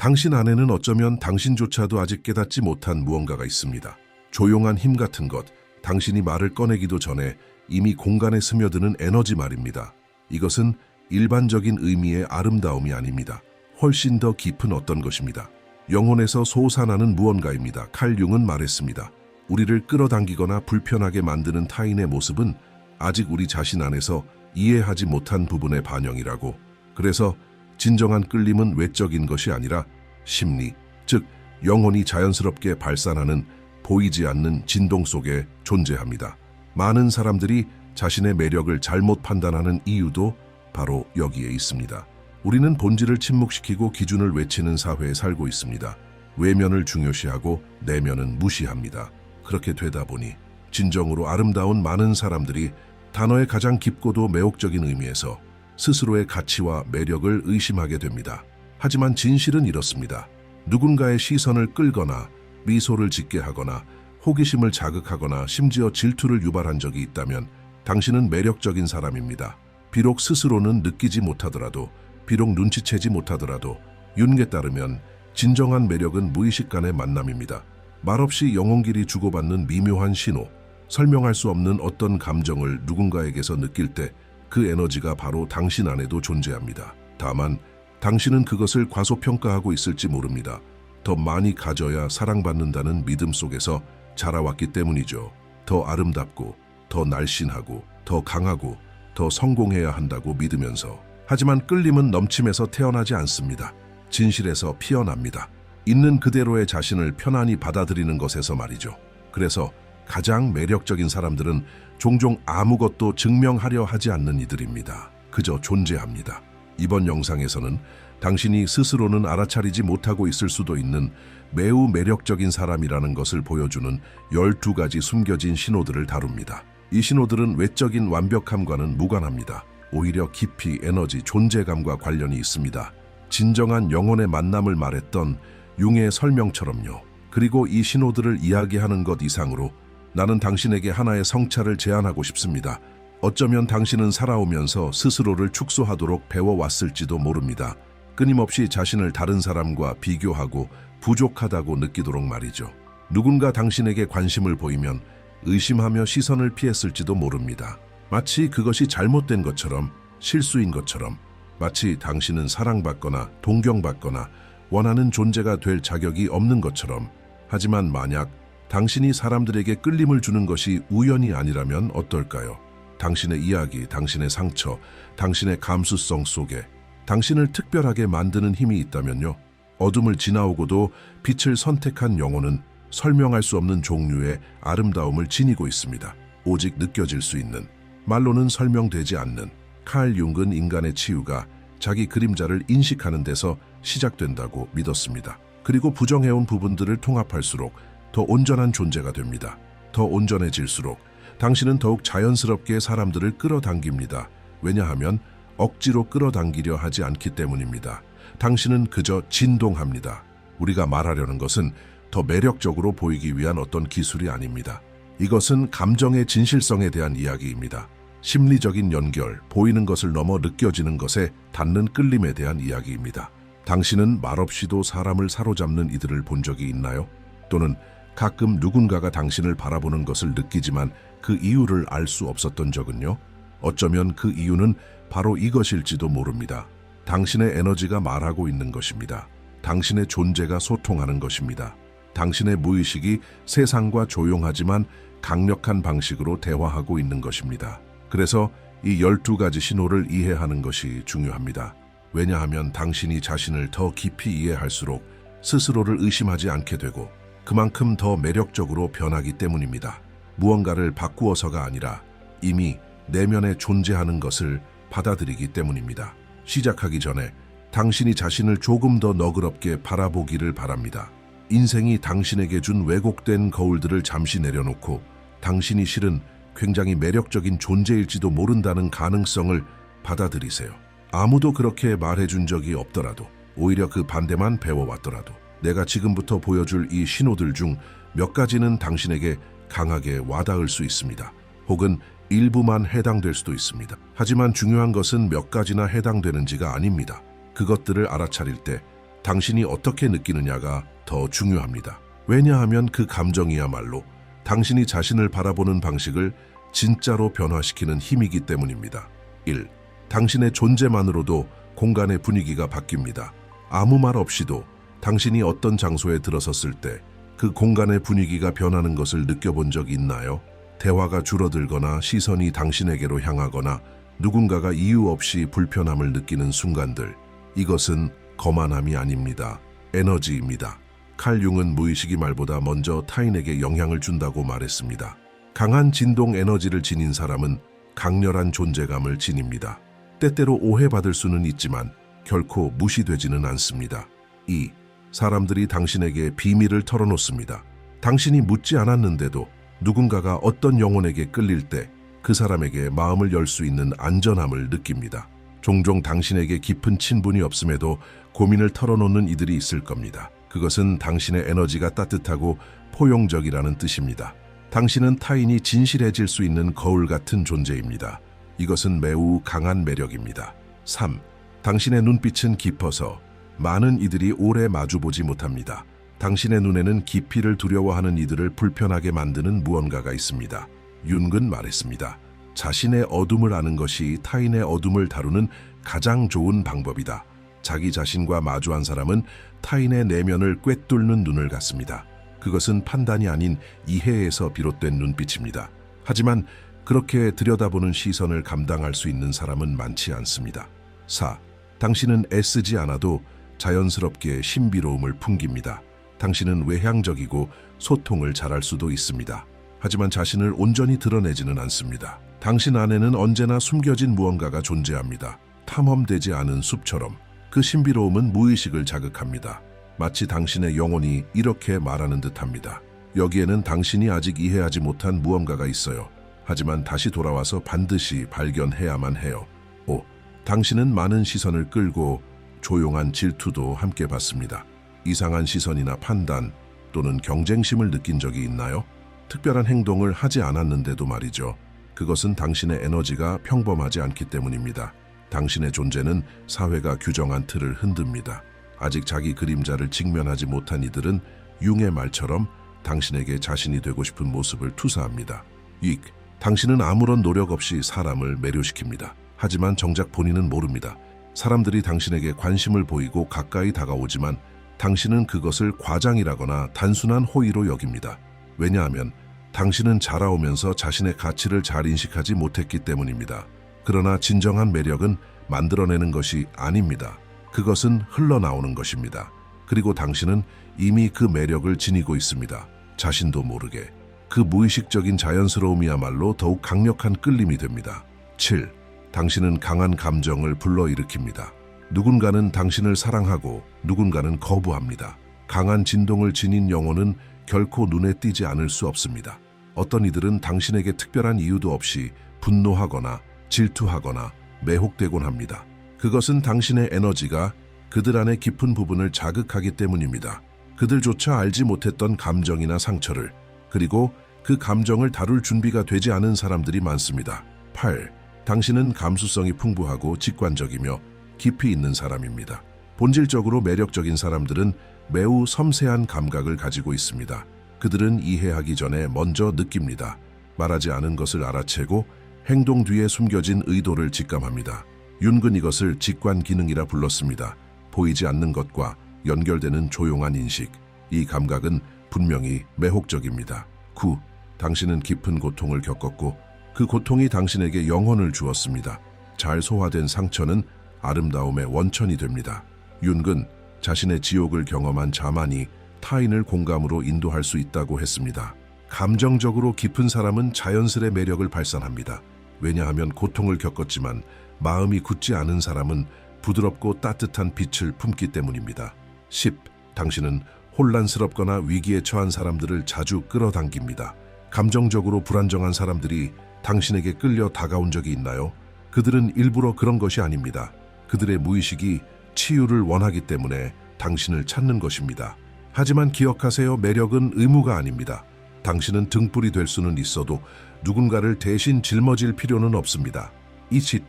당신 안에는 어쩌면 당신조차도 아직 깨닫지 못한 무언가가 있습니다. 조용한 힘 같은 것, 당신이 말을 꺼내기도 전에 이미 공간에 스며드는 에너지 말입니다. 이것은 일반적인 의미의 아름다움이 아닙니다. 훨씬 더 깊은 어떤 것입니다. 영혼에서 솟아나는 무언가입니다. 칼 융은 말했습니다. 우리를 끌어당기거나 불편하게 만드는 타인의 모습은 아직 우리 자신 안에서 이해하지 못한 부분의 반영이라고. 그래서 진정한 끌림은 외적인 것이 아니라 심리, 즉 영혼이 자연스럽게 발산하는 보이지 않는 진동 속에 존재합니다. 많은 사람들이 자신의 매력을 잘못 판단하는 이유도 바로 여기에 있습니다. 우리는 본질을 침묵시키고 기준을 외치는 사회에 살고 있습니다. 외면을 중요시하고 내면은 무시합니다. 그렇게 되다 보니 진정으로 아름다운 많은 사람들이 단어의 가장 깊고도 매혹적인 의미에서 스스로의 가치와 매력을 의심하게 됩니다. 하지만 진실은 이렇습니다. 누군가의 시선을 끌거나 미소를 짓게 하거나 호기심을 자극하거나 심지어 질투를 유발한 적이 있다면 당신은 매력적인 사람입니다. 비록 스스로는 느끼지 못하더라도, 비록 눈치채지 못하더라도 윤게 따르면 진정한 매력은 무의식 간의 만남입니다. 말없이 영혼끼리 주고받는 미묘한 신호, 설명할 수 없는 어떤 감정을 누군가에게서 느낄 때 그 에너지가 바로 당신 안에도 존재합니다. 다만 당신은 그것을 과소평가하고 있을지 모릅니다. 더 많이 가져야 사랑받는다는 믿음 속에서 자라왔기 때문이죠. 더 아름답고, 더 날씬하고, 더 강하고, 더 성공해야 한다고 믿으면서. 하지만 끌림은 넘침에서 태어나지 않습니다. 진실에서 피어납니다. 있는 그대로의 자신을 편안히 받아들이는 것에서 말이죠. 그래서 가장 매력적인 사람들은 종종 아무것도 증명하려 하지 않는 이들입니다. 그저 존재합니다. 이번 영상에서는 당신이 스스로는 알아차리지 못하고 있을 수도 있는 매우 매력적인 사람이라는 것을 보여주는 12가지 숨겨진 신호들을 다룹니다. 이 신호들은 외적인 완벽함과는 무관합니다. 오히려 깊이 에너지, 존재감과 관련이 있습니다. 진정한 영혼의 만남을 말했던 융의 설명처럼요. 그리고 이 신호들을 이야기하는 것 이상으로 나는 당신에게 하나의 성찰을 제안하고 싶습니다. 어쩌면 당신은 살아오면서 스스로를 축소하도록 배워왔을지도 모릅니다. 끊임없이 자신을 다른 사람과 비교하고 부족하다고 느끼도록 말이죠. 누군가 당신에게 관심을 보이면 의심하며 시선을 피했을지도 모릅니다. 마치 그것이 잘못된 것처럼 실수인 것처럼 마치 당신은 사랑받거나 동경받거나 원하는 존재가 될 자격이 없는 것처럼 하지만 만약 당신이 사람들에게 끌림을 주는 것이 우연이 아니라면 어떨까요? 당신의 이야기, 당신의 상처, 당신의 감수성 속에 당신을 특별하게 만드는 힘이 있다면요. 어둠을 지나오고도 빛을 선택한 영혼은 설명할 수 없는 종류의 아름다움을 지니고 있습니다. 오직 느껴질 수 있는, 말로는 설명되지 않는 칼 융은 인간의 치유가 자기 그림자를 인식하는 데서 시작된다고 믿었습니다. 그리고 부정해온 부분들을 통합할수록 더 온전한 존재가 됩니다. 더 온전해질수록 당신은 더욱 자연스럽게 사람들을 끌어당깁니다. 왜냐하면 억지로 끌어당기려 하지 않기 때문입니다. 당신은 그저 진동합니다. 우리가 말하려는 것은 더 매력적으로 보이기 위한 어떤 기술이 아닙니다. 이것은 감정의 진실성에 대한 이야기입니다. 심리적인 연결, 보이는 것을 넘어 느껴지는 것에 닿는 끌림에 대한 이야기입니다. 당신은 말없이도 사람을 사로잡는 이들을 본 적이 있나요? 또는 가끔 누군가가 당신을 바라보는 것을 느끼지만 그 이유를 알 수 없었던 적은요? 어쩌면 그 이유는 바로 이것일지도 모릅니다. 당신의 에너지가 말하고 있는 것입니다. 당신의 존재가 소통하는 것입니다. 당신의 무의식이 세상과 조용하지만 강력한 방식으로 대화하고 있는 것입니다. 그래서 이 12가지 신호를 이해하는 것이 중요합니다. 왜냐하면 당신이 자신을 더 깊이 이해할수록 스스로를 의심하지 않게 되고 그만큼 더 매력적으로 변하기 때문입니다. 무언가를 바꾸어서가 아니라 이미 내면에 존재하는 것을 받아들이기 때문입니다. 시작하기 전에 당신이 자신을 조금 더 너그럽게 바라보기를 바랍니다. 인생이 당신에게 준 왜곡된 거울들을 잠시 내려놓고 당신이 실은 굉장히 매력적인 존재일지도 모른다는 가능성을 받아들이세요. 아무도 그렇게 말해준 적이 없더라도 오히려 그 반대만 배워왔더라도 내가 지금부터 보여줄 이 신호들 중 몇 가지는 당신에게 강하게 와닿을 수 있습니다. 혹은 일부만 해당될 수도 있습니다. 하지만 중요한 것은 몇 가지나 해당되는지가 아닙니다. 그것들을 알아차릴 때 당신이 어떻게 느끼느냐가 더 중요합니다. 왜냐하면 그 감정이야말로 당신이 자신을 바라보는 방식을 진짜로 변화시키는 힘이기 때문입니다. 1. 당신의 존재만으로도 공간의 분위기가 바뀝니다. 아무 말 없이도 당신이 어떤 장소에 들어섰을 때 그 공간의 분위기가 변하는 것을 느껴본 적 있나요? 대화가 줄어들거나 시선이 당신에게로 향하거나 누군가가 이유 없이 불편함을 느끼는 순간들. 이것은 거만함이 아닙니다. 에너지입니다. 칼 융은 무의식이 말보다 먼저 타인에게 영향을 준다고 말했습니다. 강한 진동 에너지를 지닌 사람은 강렬한 존재감을 지닙니다. 때때로 오해받을 수는 있지만 결코 무시되지는 않습니다. 2. 사람들이 당신에게 비밀을 털어놓습니다. 당신이 묻지 않았는데도 누군가가 어떤 영혼에게 끌릴 때 그 사람에게 마음을 열 수 있는 안전함을 느낍니다. 종종 당신에게 깊은 친분이 없음에도 고민을 털어놓는 이들이 있을 겁니다. 그것은 당신의 에너지가 따뜻하고 포용적이라는 뜻입니다. 당신은 타인이 진실해질 수 있는 거울 같은 존재입니다. 이것은 매우 강한 매력입니다. 3. 당신의 눈빛은 깊어서 많은 이들이 오래 마주보지 못합니다. 당신의 눈에는 깊이를 두려워하는 이들을 불편하게 만드는 무언가가 있습니다. 윤근 말했습니다. 자신의 어둠을 아는 것이 타인의 어둠을 다루는 가장 좋은 방법이다. 자기 자신과 마주한 사람은 타인의 내면을 꿰뚫는 눈을 갖습니다. 그것은 판단이 아닌 이해에서 비롯된 눈빛입니다. 하지만 그렇게 들여다보는 시선을 감당할 수 있는 사람은 많지 않습니다. 4. 당신은 애쓰지 않아도 자연스럽게 신비로움을 풍깁니다. 당신은 외향적이고 소통을 잘할 수도 있습니다. 하지만 자신을 온전히 드러내지는 않습니다. 당신 안에는 언제나 숨겨진 무언가가 존재합니다. 탐험되지 않은 숲처럼 그 신비로움은 무의식을 자극합니다. 마치 당신의 영혼이 이렇게 말하는 듯합니다. 여기에는 당신이 아직 이해하지 못한 무언가가 있어요. 하지만 다시 돌아와서 반드시 발견해야만 해요. 5. 당신은 많은 시선을 끌고 조용한 질투도 함께 받습니다. 이상한 시선이나 판단 또는 경쟁심을 느낀 적이 있나요? 특별한 행동을 하지 않았는데도 말이죠. 그것은 당신의 에너지가 평범하지 않기 때문입니다. 당신의 존재는 사회가 규정한 틀을 흔듭니다. 아직 자기 그림자를 직면하지 못한 이들은 융의 말처럼 당신에게 자신이 되고 싶은 모습을 투사합니다. 익, 당신은 아무런 노력 없이 사람을 매료시킵니다. 하지만 정작 본인은 모릅니다. 사람들이 당신에게 관심을 보이고 가까이 다가오지만 당신은 그것을 과장이라거나 단순한 호의로 여깁니다. 왜냐하면 당신은 자라오면서 자신의 가치를 잘 인식하지 못했기 때문입니다. 그러나 진정한 매력은 만들어내는 것이 아닙니다. 그것은 흘러나오는 것입니다. 그리고 당신은 이미 그 매력을 지니고 있습니다. 자신도 모르게. 그 무의식적인 자연스러움이야말로 더욱 강력한 끌림이 됩니다. 7. 당신은 강한 감정을 불러일으킵니다. 누군가는 당신을 사랑하고 누군가는 거부합니다. 강한 진동을 지닌 영혼은 결코 눈에 띄지 않을 수 없습니다. 어떤 이들은 당신에게 특별한 이유도 없이 분노하거나 질투하거나 매혹되곤 합니다. 그것은 당신의 에너지가 그들 안의 깊은 부분을 자극하기 때문입니다. 그들조차 알지 못했던 감정이나 상처를 그리고 그 감정을 다룰 준비가 되지 않은 사람들이 많습니다. 8. 당신은 감수성이 풍부하고 직관적이며 깊이 있는 사람입니다. 본질적으로 매력적인 사람들은 매우 섬세한 감각을 가지고 있습니다. 그들은 이해하기 전에 먼저 느낍니다. 말하지 않은 것을 알아채고 행동 뒤에 숨겨진 의도를 직감합니다. 윤근 이것을 직관 기능이라 불렀습니다. 보이지 않는 것과 연결되는 조용한 인식. 이 감각은 분명히 매혹적입니다. 9. 당신은 깊은 고통을 겪었고 그 고통이 당신에게 영혼을 주었습니다. 잘 소화된 상처는 아름다움의 원천이 됩니다. 윤근 자신의 지옥을 경험한 자만이 타인을 공감으로 인도할 수 있다고 했습니다. 감정적으로 깊은 사람은 자연스레 매력을 발산합니다. 왜냐하면 고통을 겪었지만 마음이 굳지 않은 사람은 부드럽고 따뜻한 빛을 품기 때문입니다. 10. 당신은 혼란스럽거나 위기에 처한 사람들을 자주 끌어당깁니다. 감정적으로 불안정한 사람들이 당신에게 끌려 다가온 적이 있나요? 그들은 일부러 그런 것이 아닙니다. 그들의 무의식이 치유를 원하기 때문에 당신을 찾는 것입니다. 하지만 기억하세요. 매력은 의무가 아닙니다. 당신은 등불이 될 수는 있어도 누군가를 대신 짊어질 필요는 없습니다. 이짓,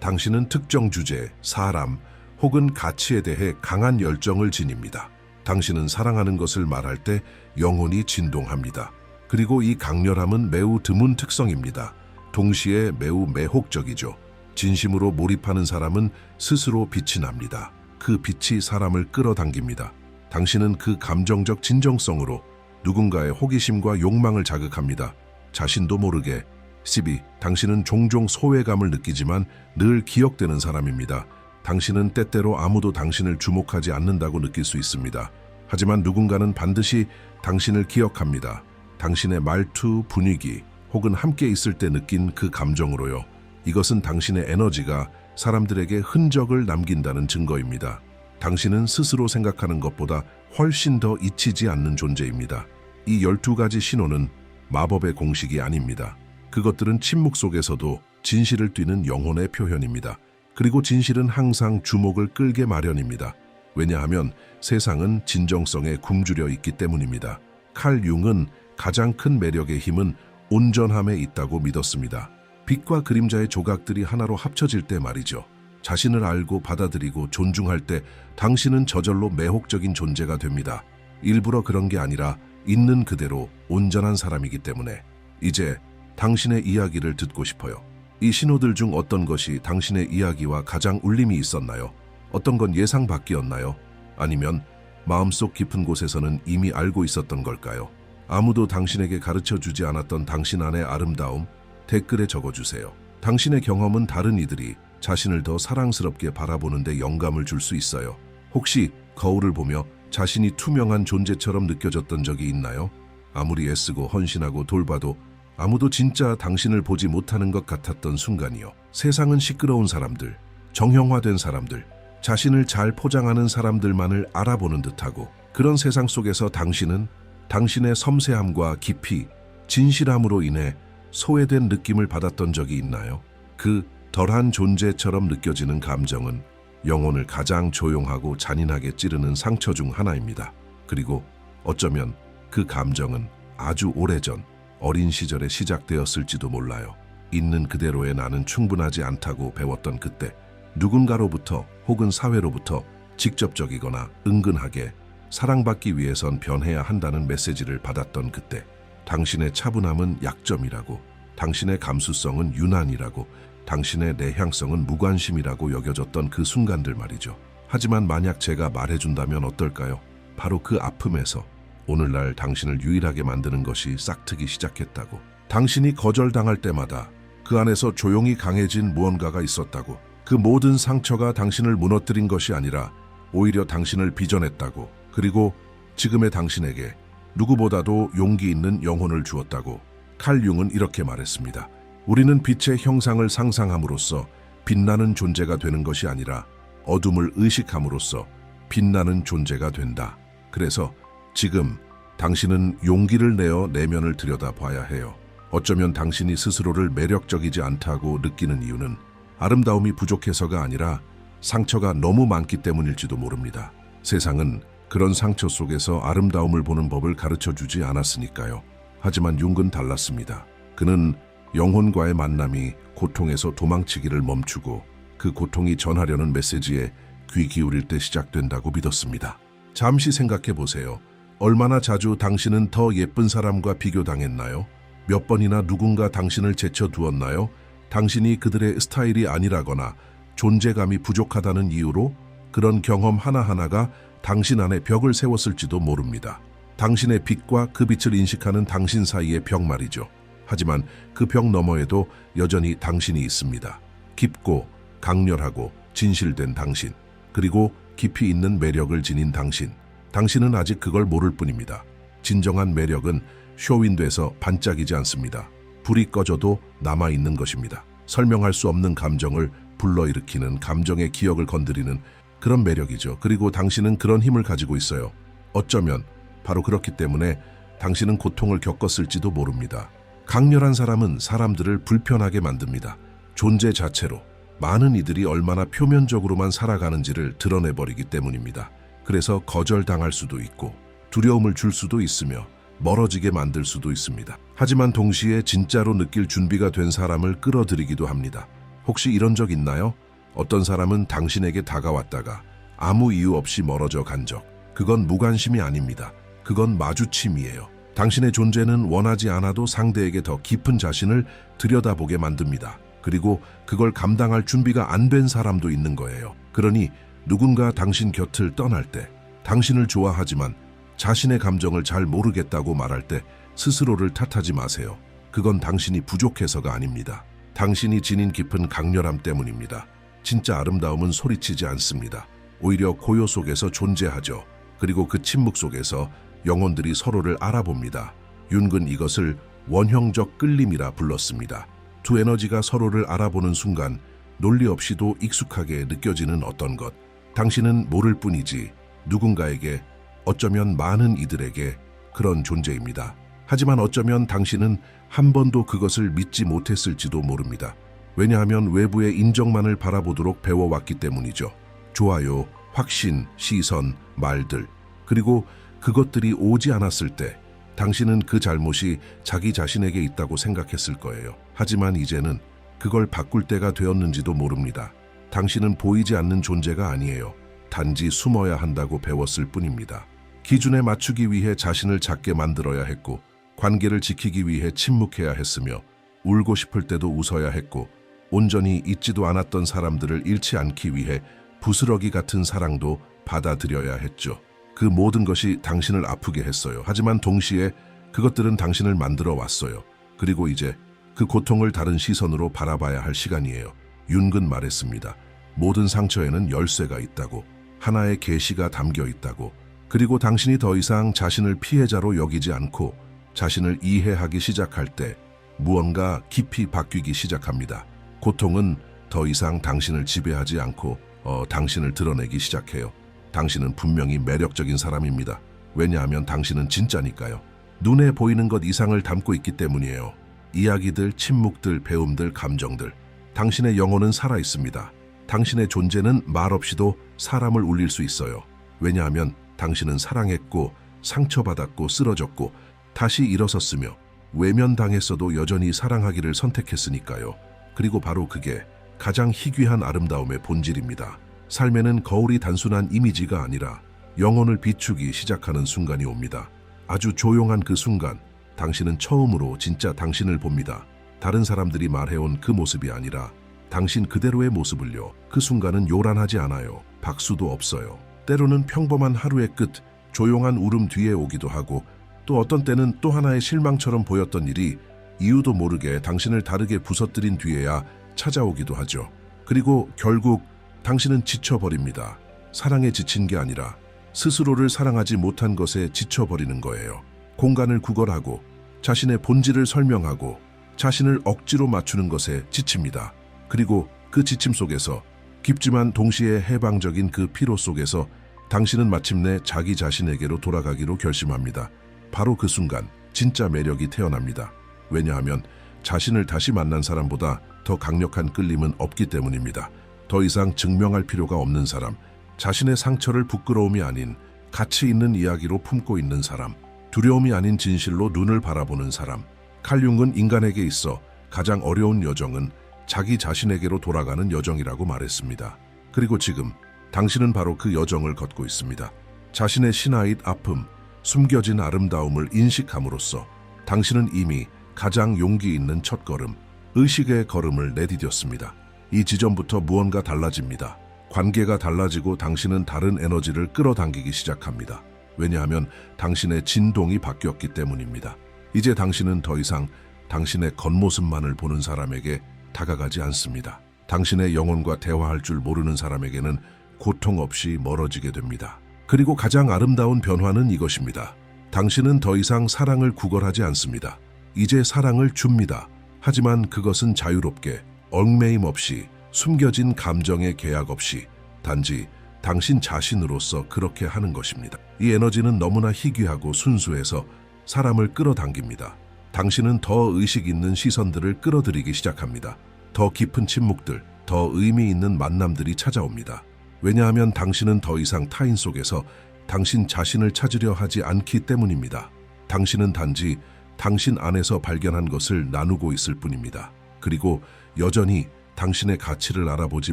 당신은 특정 주제, 사람 혹은 가치에 대해 강한 열정을 지닙니다. 당신은 사랑하는 것을 말할 때 영혼이 진동합니다. 그리고 이 강렬함은 매우 드문 특성입니다. 동시에 매우 매혹적이죠. 진심으로 몰입하는 사람은 스스로 빛이 납니다. 그 빛이 사람을 끌어당깁니다. 당신은 그 감정적 진정성으로 누군가의 호기심과 욕망을 자극합니다. 자신도 모르게 12. 당신은 종종 소외감을 느끼지만 늘 기억되는 사람입니다. 당신은 때때로 아무도 당신을 주목하지 않는다고 느낄 수 있습니다. 하지만 누군가는 반드시 당신을 기억합니다. 당신의 말투, 분위기, 혹은 함께 있을 때 느낀 그 감정으로요. 이것은 당신의 에너지가 사람들에게 흔적을 남긴다는 증거입니다. 당신은 스스로 생각하는 것보다 훨씬 더 잊히지 않는 존재입니다. 이 12가지 신호는 마법의 공식이 아닙니다. 그것들은 침묵 속에서도 진실을 띠는 영혼의 표현입니다. 그리고 진실은 항상 주목을 끌게 마련입니다. 왜냐하면 세상은 진정성에 굶주려 있기 때문입니다. 칼 융은 가장 큰 매력의 힘은 온전함에 있다고 믿었습니다. 빛과 그림자의 조각들이 하나로 합쳐질 때 말이죠. 자신을 알고 받아들이고 존중할 때 당신은 저절로 매혹적인 존재가 됩니다. 일부러 그런 게 아니라 있는 그대로 온전한 사람이기 때문에 이제 당신의 이야기를 듣고 싶어요. 이 신호들 중 어떤 것이 당신의 이야기와 가장 울림이 있었나요? 어떤 건 예상 밖이었나요? 아니면 마음속 깊은 곳에서는 이미 알고 있었던 걸까요? 아무도 당신에게 가르쳐 주지 않았던 당신 안의 아름다움 댓글에 적어주세요. 당신의 경험은 다른 이들이 자신을 더 사랑스럽게 바라보는데 영감을 줄 수 있어요. 혹시 거울을 보며 자신이 투명한 존재처럼 느껴졌던 적이 있나요? 아무리 애쓰고 헌신하고 돌봐도 아무도 진짜 당신을 보지 못하는 것 같았던 순간이요. 세상은 시끄러운 사람들, 정형화된 사람들, 자신을 잘 포장하는 사람들만을 알아보는 듯하고 그런 세상 속에서 당신은 당신의 섬세함과 깊이, 진실함으로 인해 소외된 느낌을 받았던 적이 있나요? 그 덜한 존재처럼 느껴지는 감정은 영혼을 가장 조용하고 잔인하게 찌르는 상처 중 하나입니다. 그리고 어쩌면 그 감정은 아주 오래전 어린 시절에 시작되었을지도 몰라요. 있는 그대로의 나는 충분하지 않다고 배웠던 그때 누군가로부터 혹은 사회로부터 직접적이거나 은근하게 사랑받기 위해선 변해야 한다는 메시지를 받았던 그때 당신의 차분함은 약점이라고 당신의 감수성은 유난이라고 당신의 내향성은 무관심이라고 여겨졌던 그 순간들 말이죠. 하지만 만약 제가 말해준다면 어떨까요? 바로 그 아픔에서 오늘날 당신을 유일하게 만드는 것이 싹트기 시작했다고. 당신이 거절당할 때마다 그 안에서 조용히 강해진 무언가가 있었다고. 그 모든 상처가 당신을 무너뜨린 것이 아니라 오히려 당신을 빚어냈다고. 그리고 지금의 당신에게 누구보다도 용기 있는 영혼을 주었다고. 칼 융은 이렇게 말했습니다. 우리는 빛의 형상을 상상함으로써 빛나는 존재가 되는 것이 아니라 어둠을 의식함으로써 빛나는 존재가 된다. 그래서 지금 당신은 용기를 내어 내면을 들여다봐야 해요. 어쩌면 당신이 스스로를 매력적이지 않다고 느끼는 이유는 아름다움이 부족해서가 아니라 상처가 너무 많기 때문일지도 모릅니다. 세상은 그런 상처 속에서 아름다움을 보는 법을 가르쳐 주지 않았으니까요. 하지만 융은 달랐습니다. 그는 영혼과의 만남이 고통에서 도망치기를 멈추고 그 고통이 전하려는 메시지에 귀 기울일 때 시작된다고 믿었습니다. 잠시 생각해 보세요. 얼마나 자주 당신은 더 예쁜 사람과 비교당했나요? 몇 번이나 누군가 당신을 제쳐두었나요? 당신이 그들의 스타일이 아니라거나 존재감이 부족하다는 이유로 그런 경험 하나하나가 당신 안에 벽을 세웠을지도 모릅니다. 당신의 빛과 그 빛을 인식하는 당신 사이의 벽 말이죠. 하지만 그 벽 너머에도 여전히 당신이 있습니다. 깊고 강렬하고 진실된 당신, 그리고 깊이 있는 매력을 지닌 당신. 당신은 아직 그걸 모를 뿐입니다. 진정한 매력은 쇼윈도에서 반짝이지 않습니다. 불이 꺼져도 남아있는 것입니다. 설명할 수 없는 감정을 불러일으키는 감정의 기억을 건드리는 그런 매력이죠. 그리고 당신은 그런 힘을 가지고 있어요. 어쩌면 바로 그렇기 때문에 당신은 고통을 겪었을지도 모릅니다. 강렬한 사람은 사람들을 불편하게 만듭니다. 존재 자체로 많은 이들이 얼마나 표면적으로만 살아가는지를 드러내버리기 때문입니다. 그래서 거절당할 수도 있고 두려움을 줄 수도 있으며 멀어지게 만들 수도 있습니다. 하지만 동시에 진짜로 느낄 준비가 된 사람을 끌어들이기도 합니다. 혹시 이런 적 있나요? 어떤 사람은 당신에게 다가왔다가 아무 이유 없이 멀어져 간 적. 그건 무관심이 아닙니다. 그건 마주침이에요. 당신의 존재는 원하지 않아도 상대에게 더 깊은 자신을 들여다보게 만듭니다. 그리고 그걸 감당할 준비가 안 된 사람도 있는 거예요. 그러니 누군가 당신 곁을 떠날 때 당신을 좋아하지만 자신의 감정을 잘 모르겠다고 말할 때 스스로를 탓하지 마세요. 그건 당신이 부족해서가 아닙니다. 당신이 지닌 깊은 강렬함 때문입니다. 진짜 아름다움은 소리치지 않습니다. 오히려 고요 속에서 존재하죠. 그리고 그 침묵 속에서 영혼들이 서로를 알아봅니다. 윤근 이것을 원형적 끌림이라 불렀습니다. 두 에너지가 서로를 알아보는 순간 논리 없이도 익숙하게 느껴지는 어떤 것. 당신은 모를 뿐이지 누군가에게 어쩌면 많은 이들에게 그런 존재입니다. 하지만 어쩌면 당신은 한 번도 그것을 믿지 못했을지도 모릅니다. 왜냐하면 외부의 인정만을 바라보도록 배워왔기 때문이죠. 좋아요, 확신, 시선, 말들. 그리고 그것들이 오지 않았을 때 당신은 그 잘못이 자기 자신에게 있다고 생각했을 거예요. 하지만 이제는 그걸 바꿀 때가 되었는지도 모릅니다. 당신은 보이지 않는 존재가 아니에요. 단지 숨어야 한다고 배웠을 뿐입니다. 기준에 맞추기 위해 자신을 작게 만들어야 했고, 관계를 지키기 위해 침묵해야 했으며, 울고 싶을 때도 웃어야 했고, 온전히 잊지도 않았던 사람들을 잃지 않기 위해 부스러기 같은 사랑도 받아들여야 했죠. 그 모든 것이 당신을 아프게 했어요. 하지만 동시에 그것들은 당신을 만들어 왔어요. 그리고 이제 그 고통을 다른 시선으로 바라봐야 할 시간이에요. 윤근 말했습니다. 모든 상처에는 열쇠가 있다고, 하나의 계시가 담겨 있다고, 그리고 당신이 더 이상 자신을 피해자로 여기지 않고 자신을 이해하기 시작할 때 무언가 깊이 바뀌기 시작합니다. 고통은 더 이상 당신을 지배하지 않고 어, 당신을 드러내기 시작해요. 당신은 분명히 매력적인 사람입니다. 왜냐하면 당신은 진짜니까요. 눈에 보이는 것 이상을 담고 있기 때문이에요. 이야기들, 침묵들, 배움들, 감정들. 당신의 영혼은 살아 있습니다. 당신의 존재는 말 없이도 사람을 울릴 수 있어요. 왜냐하면 당신은 사랑했고 상처받았고 쓰러졌고 다시 일어섰으며 외면당했어도 여전히 사랑하기를 선택했으니까요. 그리고 바로 그게 가장 희귀한 아름다움의 본질입니다. 삶에는 거울이 단순한 이미지가 아니라 영혼을 비추기 시작하는 순간이 옵니다. 아주 조용한 그 순간, 당신은 처음으로 진짜 당신을 봅니다. 다른 사람들이 말해온 그 모습이 아니라 당신 그대로의 모습을요. 그 순간은 요란하지 않아요. 박수도 없어요. 때로는 평범한 하루의 끝, 조용한 울음 뒤에 오기도 하고 또 어떤 때는 또 하나의 실망처럼 보였던 일이 이유도 모르게 당신을 다르게 부서뜨린 뒤에야 찾아오기도 하죠. 그리고 결국 당신은 지쳐버립니다. 사랑에 지친 게 아니라 스스로를 사랑하지 못한 것에 지쳐버리는 거예요. 공간을 구걸하고 자신의 본질을 설명하고 자신을 억지로 맞추는 것에 지칩니다. 그리고 그 지침 속에서 깊지만 동시에 해방적인 그 피로 속에서 당신은 마침내 자기 자신에게로 돌아가기로 결심합니다. 바로 그 순간 진짜 매력이 태어납니다. 왜냐하면 자신을 다시 만난 사람보다 더 강력한 끌림은 없기 때문입니다. 더 이상 증명할 필요가 없는 사람, 자신의 상처를 부끄러움이 아닌 가치 있는 이야기로 품고 있는 사람, 두려움이 아닌 진실로 눈을 바라보는 사람. 칼융은 인간에게 있어 가장 어려운 여정은 자기 자신에게로 돌아가는 여정이라고 말했습니다. 그리고 지금 당신은 바로 그 여정을 걷고 있습니다. 자신의 신하잇 아픔, 숨겨진 아름다움을 인식함으로써 당신은 이미 가장 용기 있는 첫걸음, 의식의 걸음을 내디뎠습니다. 이 지점부터 무언가 달라집니다. 관계가 달라지고 당신은 다른 에너지를 끌어당기기 시작합니다. 왜냐하면 당신의 진동이 바뀌었기 때문입니다. 이제 당신은 더 이상 당신의 겉모습만을 보는 사람에게 다가가지 않습니다. 당신의 영혼과 대화할 줄 모르는 사람에게는 고통 없이 멀어지게 됩니다. 그리고 가장 아름다운 변화는 이것입니다. 당신은 더 이상 사랑을 구걸하지 않습니다. 이제 사랑을 줍니다. 하지만 그것은 자유롭게, 얽매임 없이, 숨겨진 감정의 계약 없이, 단지 당신 자신으로서 그렇게 하는 것입니다. 이 에너지는 너무나 희귀하고 순수해서 사람을 끌어당깁니다. 당신은 더 의식 있는 시선들을 끌어들이기 시작합니다. 더 깊은 침묵들, 더 의미 있는 만남들이 찾아옵니다. 왜냐하면 당신은 더 이상 타인 속에서 당신 자신을 찾으려 하지 않기 때문입니다. 당신은 단지 당신 안에서 발견한 것을 나누고 있을 뿐입니다. 그리고 여전히 당신의 가치를 알아보지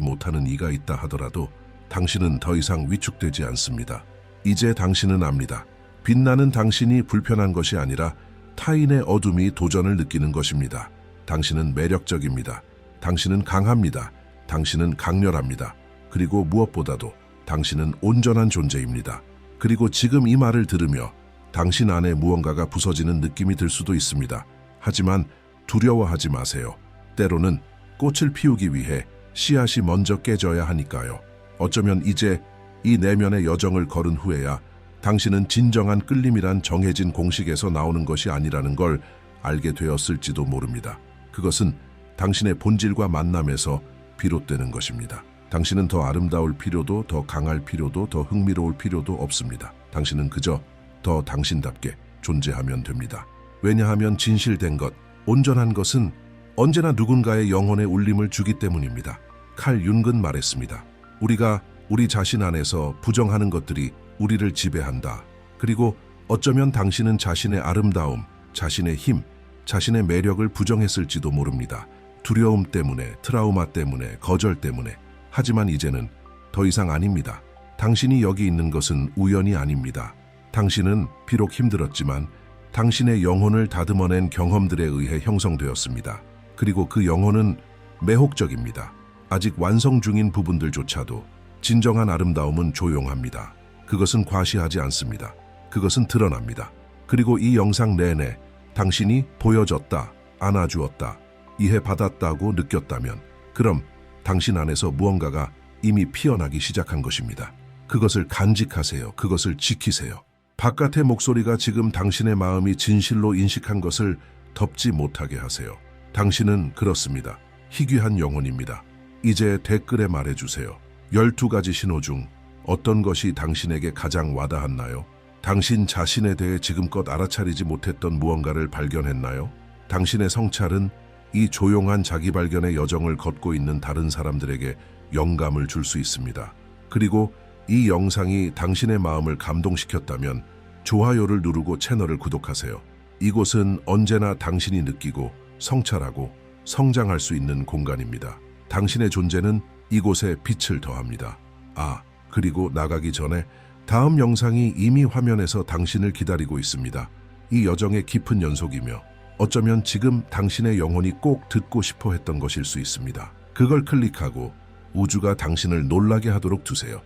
못하는 이가 있다 하더라도 당신은 더 이상 위축되지 않습니다. 이제 당신은 압니다. 빛나는 당신이 불편한 것이 아니라 타인의 어둠이 도전을 느끼는 것입니다. 당신은 매력적입니다. 당신은 강합니다. 당신은 강렬합니다. 그리고 무엇보다도 당신은 온전한 존재입니다. 그리고 지금 이 말을 들으며 당신 안에 무언가가 부서지는 느낌이 들 수도 있습니다. 하지만 두려워하지 마세요. 때로는 꽃을 피우기 위해 씨앗이 먼저 깨져야 하니까요. 어쩌면 이제 이 내면의 여정을 걸은 후에야 당신은 진정한 끌림이란 정해진 공식에서 나오는 것이 아니라는 걸 알게 되었을지도 모릅니다. 그것은 당신의 본질과 만남에서 비롯되는 것입니다. 당신은 더 아름다울 필요도 더 강할 필요도 더 흥미로울 필요도 없습니다. 당신은 그저 더 당신답게 존재하면 됩니다. 왜냐하면 진실된 것, 온전한 것은 언제나 누군가의 영혼에 울림을 주기 때문입니다. 칼 윤근 말했습니다. 우리가 우리 자신 안에서 부정하는 것들이 우리를 지배한다. 그리고 어쩌면 당신은 자신의 아름다움, 자신의 힘, 자신의 매력을 부정했을지도 모릅니다. 두려움 때문에, 트라우마 때문에, 거절 때문에. 하지만 이제는 더 이상 아닙니다. 당신이 여기 있는 것은 우연이 아닙니다. 당신은 비록 힘들었지만 당신의 영혼을 다듬어낸 경험들에 의해 형성되었습니다. 그리고 그 영혼은 매혹적입니다. 아직 완성 중인 부분들조차도 진정한 아름다움은 조용합니다. 그것은 과시하지 않습니다. 그것은 드러납니다. 그리고 이 영상 내내 당신이 보여줬다, 안아주었다, 이해받았다고 느꼈다면 그럼 당신 안에서 무언가가 이미 피어나기 시작한 것입니다. 그것을 간직하세요. 그것을 지키세요. 바깥의 목소리가 지금 당신의 마음이 진실로 인식한 것을 덮지 못하게 하세요. 당신은 그렇습니다. 희귀한 영혼입니다. 이제 댓글에 말해주세요. 12가지 신호 중 어떤 것이 당신에게 가장 와닿았나요? 당신 자신에 대해 지금껏 알아차리지 못했던 무언가를 발견했나요? 당신의 성찰은 이 조용한 자기 발견의 여정을 걷고 있는 다른 사람들에게 영감을 줄 수 있습니다. 그리고 이 영상이 당신의 마음을 감동시켰다면 좋아요를 누르고 채널을 구독하세요. 이곳은 언제나 당신이 느끼고 성찰하고 성장할 수 있는 공간입니다. 당신의 존재는 이곳에 빛을 더합니다. 아, 그리고 나가기 전에 다음 영상이 이미 화면에서 당신을 기다리고 있습니다. 이 여정의 깊은 연속이며 어쩌면 지금 당신의 영혼이 꼭 듣고 싶어 했던 것일 수 있습니다. 그걸 클릭하고 우주가 당신을 놀라게 하도록 두세요.